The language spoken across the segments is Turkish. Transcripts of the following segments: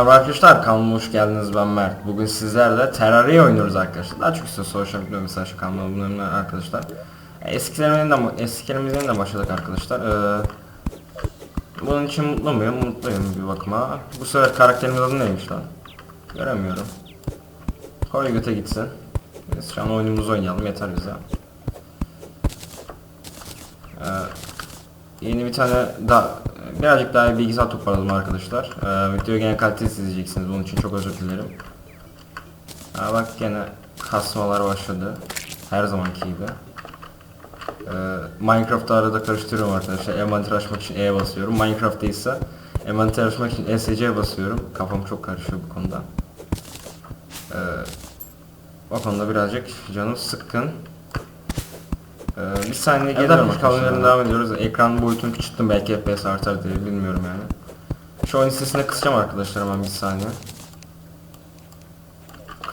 Merhaba arkadaşlar kanalıma hoş geldiniz ben Mert. Bugün sizlerle Terraria oynuyoruz arkadaşlar. Daha çok size media mesela şu kanalıma arkadaşlar. Eskilerimizden de başladık arkadaşlar. Ee, bunun için mutlu muyum? Mutluyum bir bakıma. Bu sefer karakterimin adı neymiş lan? Göremiyorum. Koy göte gitsin. Biz şu an oyunumuzu oynayalım yeter bize. Ee, Yeni bir tane daha birazcık daha bilgisayar toparladım arkadaşlar. Ee, video gene kalitesiz izleyeceksiniz. Bunun için çok özür dilerim. Ha, bak gene kasmalar başladı. Her zamanki gibi. Ee, Minecraft'ta arada karıştırıyorum arkadaşlar. Envanter açmak için E basıyorum. Minecraft'ta ise envanter açmak için ESC basıyorum. Kafam çok karışıyor bu konuda. Ee, o konuda birazcık canım sıkkın. Ee, bir saniye geliyorum kalmalarına devam ediyoruz. Ekran boyutunu küçülttüm belki FPS artar diye bilmiyorum yani. Şu oyun sesine kısacağım arkadaşlar hemen bir saniye.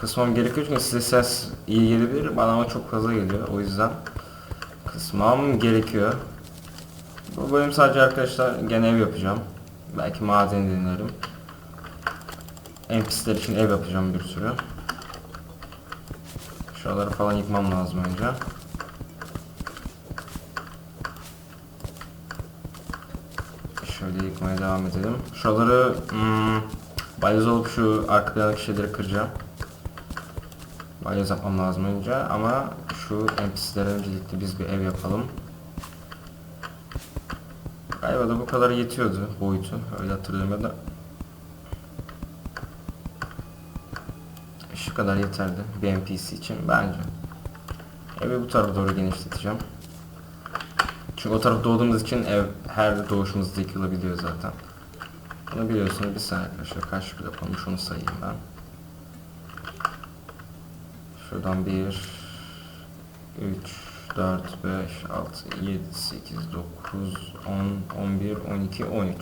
Kısmam gerekiyor çünkü size ses iyi gelebilir bana ama çok fazla geliyor o yüzden kısmam gerekiyor. Bu bölüm sadece arkadaşlar gene ev yapacağım. Belki maden dinlerim. NPC'ler için ev yapacağım bir sürü. Şuraları falan yıkmam lazım önce. Şöyle yıkmaya devam edelim. Şuraları hmm, balyoz olup şu arka plandaki şeyleri kıracağım. Balyoz yapmam lazım önce ama şu NPC'lere öncelikle biz bir ev yapalım. Galiba da bu kadar yetiyordu boyutu. Öyle hatırlıyorum ya da. Şu kadar yeterli bir NPC için bence. Evi bu tarafa doğru genişleteceğim. Çünkü o taraf doğduğumuz için ev her doğuşumuzda yıkılabiliyor zaten. Bunu biliyorsunuz bir saniye arkadaşlar kaç blok olmuş onu sayayım ben. Şuradan 1 3 4 5 6 7 8 9 10 11 12 13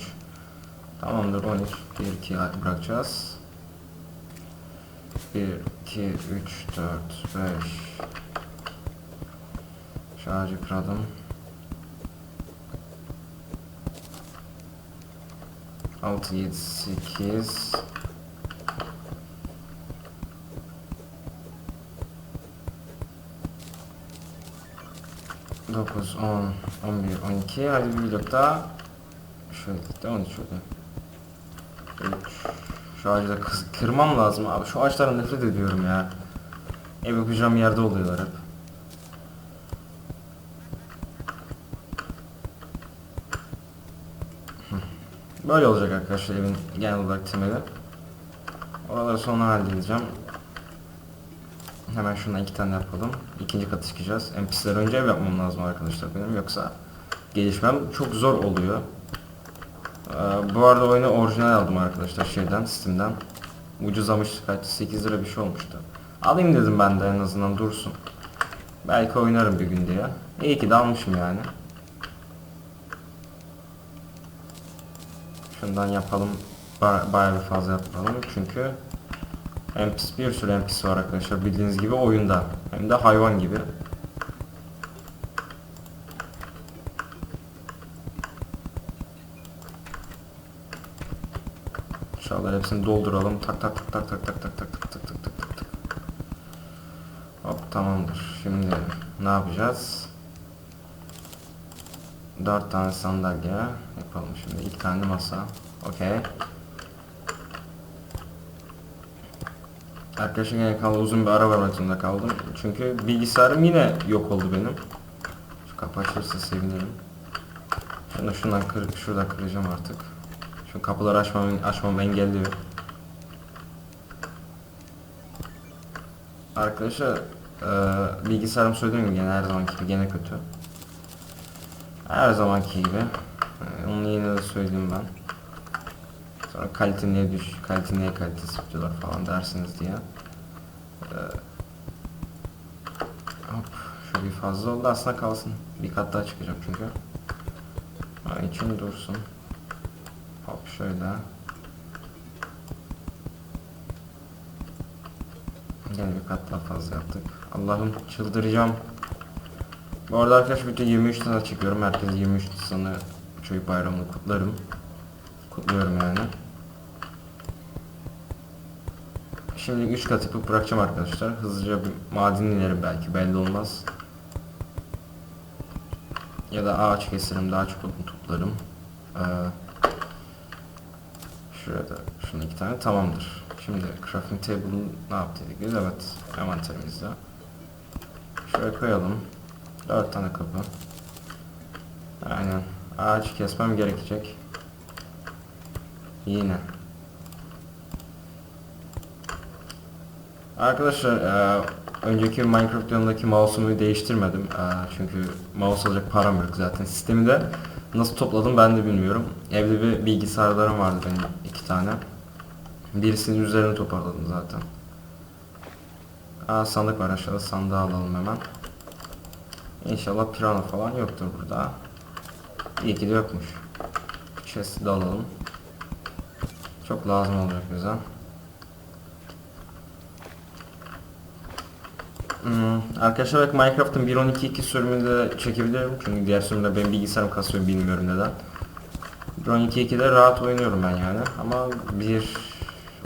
Tamamdır 13 1 2 bırakacağız. 1 2 3 4 5 Şu ağacı kıralım 6, 7, 8 9, 10, 11, 12 Hadi bir blok daha. Şöyle de 13 şöyle 3 Şu ağacı da kırmam lazım abi. Şu ağaçlardan nefret ediyorum ya. Ev yapacağım yerde oluyorlar hep Böyle olacak arkadaşlar evin genel olarak temeli. Oraları sonra halledeceğim. Hemen şundan iki tane yapalım. İkinci katı çıkacağız. NPC'ler önce ev yapmam lazım arkadaşlar benim yoksa gelişmem çok zor oluyor. Ee, bu arada oyunu orijinal aldım arkadaşlar şeyden Steam'den. Ucuzlamış kaç 8 lira bir şey olmuştu. Alayım dedim ben de en azından dursun. Belki oynarım bir gün diye. İyi ki de almışım yani. Şundan yapalım. Ba bayağı bir fazla yapalım. Çünkü NPC bir sürü NPC var arkadaşlar bildiğiniz gibi oyunda. Hem de hayvan gibi. İnşallah hepsini dolduralım. Tak tak tak tak tak tak tak tak tak tak tak tak tak. Hop tamamdır. Şimdi ne yapacağız? 4 tane sandalye yapalım şimdi. İlk tane masa. Okey. Arkadaşlar yine kaldı uzun bir ara vermek zorunda kaldım. Çünkü bilgisayarım yine yok oldu benim. Şu kapı açılırsa sevinirim. Şunu şundan kır, şuradan kıracağım artık. Şu kapıları açmam, açmamı engelliyor. Arkadaşlar e, bilgisayarım söylediğim gibi gene her zamanki gibi gene kötü. Her zamanki gibi. Ee, Onu yine de söyleyeyim ben. Sonra kalite niye düş, kalite niye kalitesi videolar falan dersiniz diye. Ee, hop, şu bir fazla oldu aslında kalsın. Bir kat daha çıkacak çünkü. Ha, için dursun. Hop şöyle. Gene bir kat daha fazla yaptık. Allah'ım çıldıracağım. Bu arada arkadaşlar video 23 tane çekiyorum. Herkes 23 Nisan'ı çocuk bayramını kutlarım. Kutluyorum yani. Şimdi 3 kat yapıp bırakacağım arkadaşlar. Hızlıca bir maden inerim belki belli olmaz. Ya da ağaç keserim daha çok odun. Ee, şurada şunu iki tane tamamdır. Şimdi crafting table'ı ne yaptık? Evet envanterimizde. Şuraya koyalım. 4 tane kapı. Aynen. Ağaç kesmem gerekecek. Yine. Arkadaşlar e, önceki Minecraft yanındaki mouse'umu değiştirmedim. E, çünkü mouse alacak param yok zaten. Sistemi de nasıl topladım ben de bilmiyorum. Evde bir bilgisayarlarım vardı benim iki tane. Birisinin üzerine toparladım zaten. Aa, sandık var aşağıda sandığı alalım hemen. İnşallah pirana falan yoktur burada. İyi ki de yokmuş. Chest'i de alalım. Çok lazım olacak bize. Hmm, arkadaşlar belki Minecraft'ın 1.12.2 sürümünü de çekebilirim. Çünkü diğer sürümde benim bilgisayarım kasıyor bilmiyorum neden. 1.12.2'de rahat oynuyorum ben yani. Ama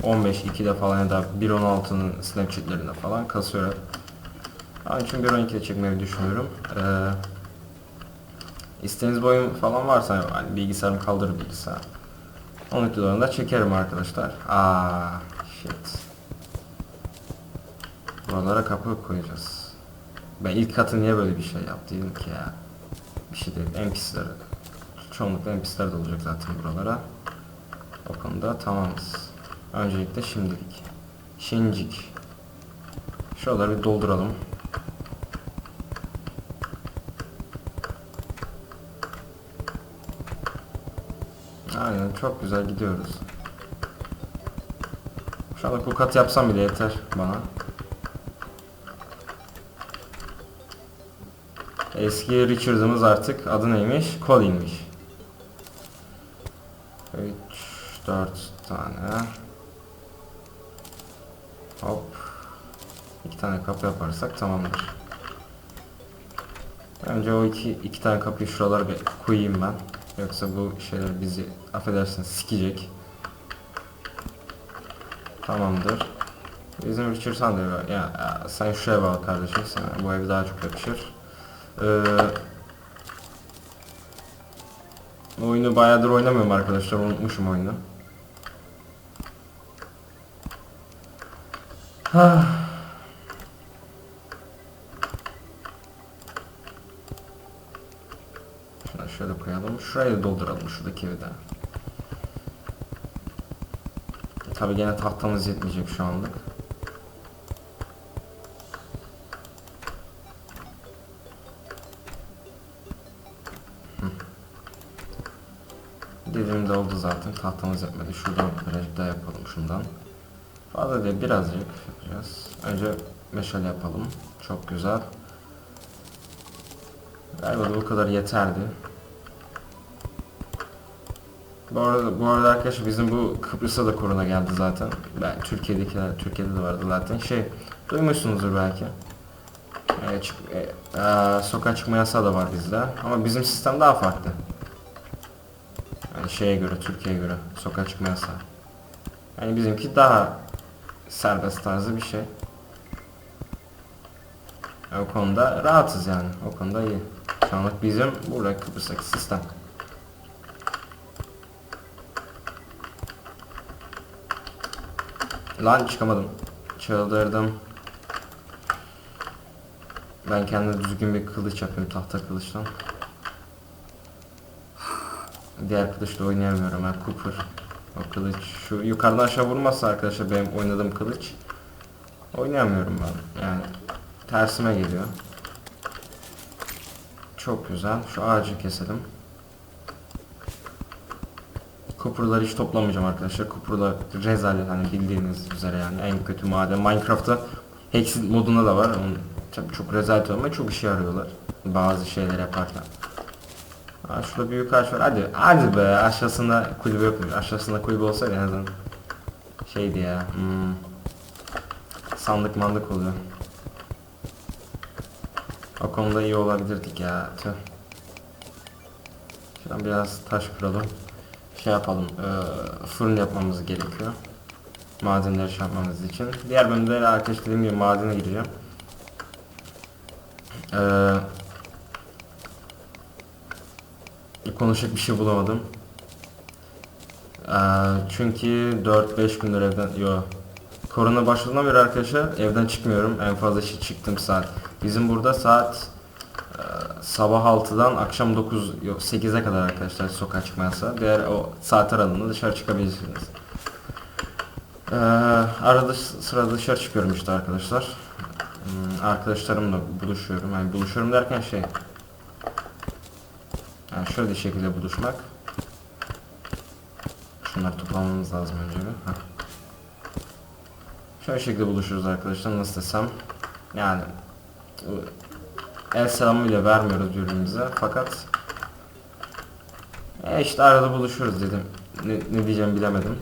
1.15.2'de falan ya da 1.16'nın Snapchat'lerinde falan kasıyor. Onun için 1.12'de çekmeyi düşünüyorum. Ee, isteğiniz boyum falan varsa hani bilgisayarım kaldırır bilgisayar. 12 dolarında çekerim arkadaşlar. Aa, shit. Buralara kapı koyacağız. Ben ilk katı niye böyle bir şey yaptıydım ki ya? Bir şey değil. NPC'ler. Çoğunlukla NPC'ler de olacak zaten buralara. O konuda tamamız. Öncelikle şimdilik. Şincik. Şuraları bir dolduralım. Aynen çok güzel gidiyoruz. Şu bu kat yapsam bile yeter bana. Eski Richard'ımız artık adı neymiş? Colin'miş. 3 4 tane. Hop. İki tane kapı yaparsak tamamdır. Önce o iki, iki tane kapıyı şuralara bir koyayım ben. Yoksa bu şeyler bizi affedersiniz sikecek. Tamamdır. Bizim Richard sen de ya, ya sen şu eve al kardeşim sen bu ev daha çok yakışır. Ee, oyunu bayağıdır oynamıyorum arkadaşlar unutmuşum oyunu. Ah. Şunu şöyle koyalım. Şurayı da dolduralım şuradaki evi de. Tabi gene tahtamız yetmeyecek şu anlık. Dediğim de oldu zaten tahtamız yetmedi. Şuradan birazcık daha yapalım şundan. Fazla değil birazcık yapacağız. Önce meşale yapalım. Çok güzel. Galiba bu kadar yeterdi. Bu arada, bu arada arkadaşlar bizim bu Kıbrıs'a da korona geldi zaten. Ben Türkiye'dekiler, Türkiye'de de vardı zaten. Şey, duymuşsunuzdur belki. Ee, çık, e, e, sokağa çıkma yasağı da var bizde. Ama bizim sistem daha farklı. Yani şeye göre, Türkiye'ye göre sokağa çıkma yasağı. Yani bizimki daha serbest tarzı bir şey. O konuda rahatız yani. O konuda iyi. Şu anlık bizim burada Kıbrıs'taki sistem. Lan çıkamadım. Çıldırdım. Ben kendime düzgün bir kılıç yapayım tahta kılıçtan. Diğer kılıçla oynayamıyorum ben Cooper. O kılıç şu yukarıdan aşağı vurmazsa arkadaşlar benim oynadığım kılıç oynayamıyorum ben yani tersime geliyor. Çok güzel. Şu ağacı keselim. Cooper'ları hiç toplamayacağım arkadaşlar. Cooper'lar rezalet hani bildiğiniz üzere yani en kötü maden. Minecraft'ta Hexit modunda da var. Onun tabii çok rezalet ama çok işe yarıyorlar. Bazı şeyler yaparken. Aa, şurada büyük ağaç var. Hadi, hadi be. Aşağısında kulübe yokmuş. Aşağısında kulübe olsaydı en azından şeydi ya. Hmm, sandık mandık oluyor. O konuda iyi olabilirdik ya. Tüh. Şu an biraz taş kıralım. Şey yapalım. E, fırın yapmamız gerekiyor. Madenleri şey yapmamız için. Diğer bölümde arkadaşlar dediğim gibi madene gireceğim. Ee, konuşacak bir şey bulamadım. Ee, çünkü 4-5 gündür evden yo Korona başladığından beri arkadaşlar evden çıkmıyorum. En fazla şey çıktığım saat. Bizim burada saat e, sabah 6'dan akşam 9 yok 8'e kadar arkadaşlar sokağa çıkma. Diğer o saat aralığında dışarı çıkabilirsiniz. Ee, arada sırada dışarı çıkıyorum işte arkadaşlar. Hmm, arkadaşlarımla buluşuyorum. Yani buluşuyorum derken şey yani şöyle şekilde buluşmak. Şunları toplamamız lazım önce bir. Heh. Şöyle şekilde buluşuruz arkadaşlar nasıl desem. Yani el selamı bile vermiyoruz birbirimize fakat e işte arada buluşuruz dedim. Ne, ne diyeceğimi bilemedim.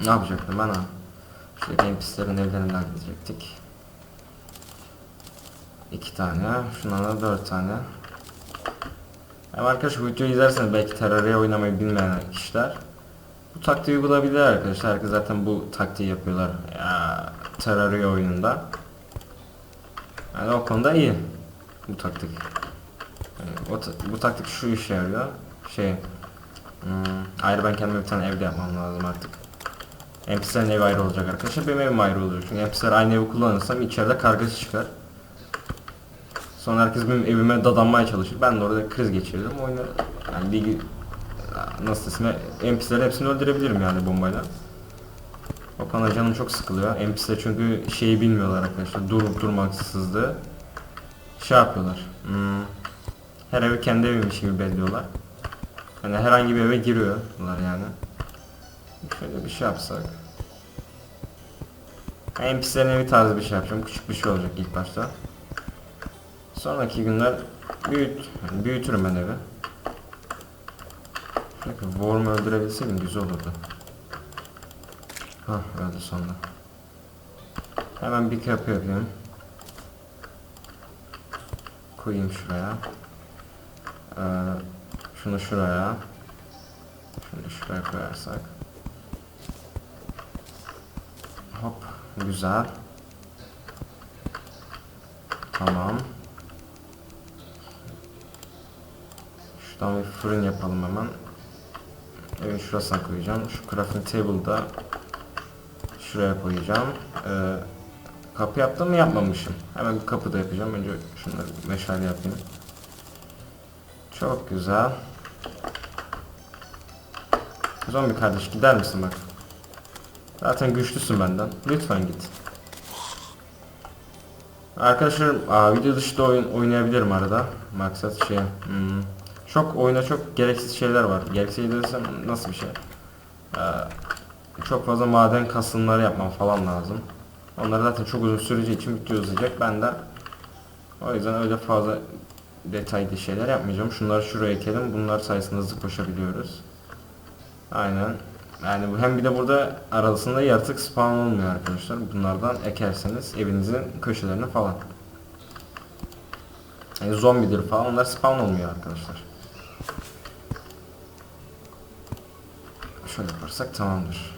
Ne yapacaktım ben ha? Şöyle NPC'lerin evlerinden gidecektik. İki tane, şundan da dört tane. Ama arkadaşlar bu videoyu izlerseniz belki Terraria oynamayı bilmeyen kişiler bu taktiği uygulayabilir arkadaşlar. Herkes zaten bu taktiği yapıyorlar ya, Terraria oyununda. Yani o konuda iyi bu taktik. Yani o ta- bu taktik şu işe yarıyor. Şey, hmm, ayrı ben kendime bir tane evde yapmam lazım artık. NPC'lerin evi ayrı olacak arkadaşlar. Benim evim ayrı olacak. Çünkü NPC'ler aynı evi kullanırsam içeride kargası çıkar. Sonra herkes benim evime dadanmaya çalışır. Ben de orada kriz geçirdim. Oyunu yani bir nasıl desem NPC'lerin hepsini öldürebilirim yani bombayla. O konuda canım çok sıkılıyor. NPC'ler çünkü şeyi bilmiyorlar arkadaşlar. Durup durmaksızlığı şey yapıyorlar. Hmm, her evi kendi eviymiş gibi belliyorlar. Yani herhangi bir eve giriyorlar yani. Şöyle bir şey yapsak. NPC'lerin evi tarzı bir şey yapacağım. Küçük bir şey olacak ilk başta. Sonraki günler büyüt, yani büyütürüm ben evi. Peki Worm'u öldürebilseydim güzel olurdu. Hah öldü sonunda. Hemen bir kapı yapayım. Koyayım şuraya. Ee, şunu şuraya. Şunu şuraya koyarsak. Hop güzel. Tamam. Şuradan bir fırın yapalım hemen. Evin şurasına koyacağım. Şu crafting table'da şuraya koyacağım. Ee, kapı yaptım mı yapmamışım. Hemen bir kapı da yapacağım. Önce şunları meşale yapayım. Çok güzel. Zombi kardeş gider misin bak. Zaten güçlüsün benden. Lütfen git. Arkadaşlar aa, video dışında oyun oynayabilirim arada. Maksat şey. Hmm, çok oyuna çok gereksiz şeyler var. Gereksiz desem nasıl bir şey? Ee, çok fazla maden kasımları yapmam falan lazım. Onlar zaten çok uzun süreceği için video uzayacak. Ben de o yüzden öyle fazla detaylı şeyler yapmayacağım. Şunları şuraya ekelim. Bunlar sayesinde hızlı koşabiliyoruz. Aynen. Yani hem bir de burada arasında yaratık spawn olmuyor arkadaşlar. Bunlardan ekerseniz evinizin köşelerine falan. Yani zombidir falan onlar spawn olmuyor arkadaşlar. Şöyle yaparsak tamamdır.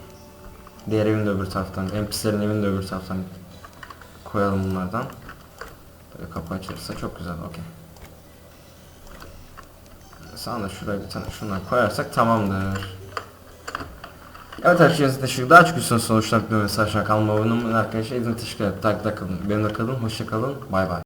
Diğer evin de öbür taraftan, NPC'lerin evini de öbür taraftan koyalım bunlardan. Böyle kapı açılırsa çok güzel, okey. Sana da şuraya bir tane şundan koyarsak tamamdır. Evet arkadaşlar teşekkür Daha çok üstüne sonuçlar bir mesaj kalma abone olmayı arkadaşlar. İzin teşekkür ederim. Takipte kalın. Benimle kalın. Hoşça kalın. Bay bay.